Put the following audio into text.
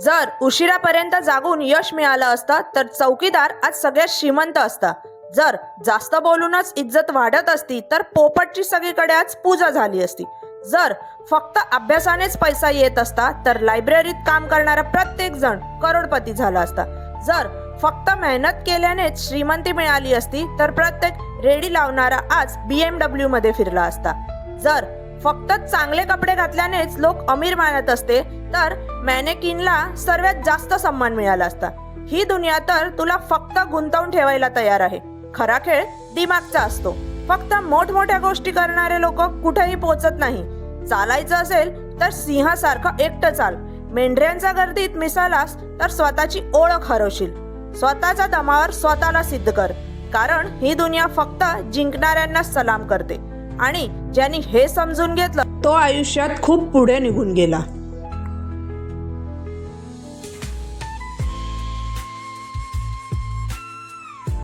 जर उशिरापर्यंत जागून यश मिळालं असतं तर चौकीदार आज सगळ्यात श्रीमंत असता. जर जास्त बोलूनच इज्जत वाढत असती तर पोपटची सगळीकडे आज पूजा झाली असती. जर फक्त अभ्यासानेच पैसा येत असता तर लायब्ररीत काम करणारा प्रत्येक जण करोडपती झाला असता. जर फक्त मेहनत केल्यानेच श्रीमंती मिळाली असती तर प्रत्येक रेडी लावणारा आज बी एम डब्ल्यू मध्ये फिरला असता. जर फक्त चांगले कपडे घातल्यानेच लोक अमीर मानत असते तर मॅनेकिनला सर्वात जास्त सन्मान मिळाला असता. ही दुनिया तर तुला फक्त गुंतवून ठेवायला तयार आहे. खरा खेळ दिमागचा असतो. फक्त मोठमोठ्या गोष्टी करणारे लोक कुठेही पोचत नाही. चालायचं असेल तर सिंहासारखं एकटं चाल. मेंढऱ्यांच्या गर्दीत मिसालास तर स्वतःची ओळख हरवशील. स्वतःच्या दमावर स्वतःला सिद्ध कर. कारण ही दुनिया फक्त जिंकणाऱ्यांना सलाम करते. आणि ज्यांनी हे समजून घेतलं तो आयुष्यात खूप पुढे निघून गेला.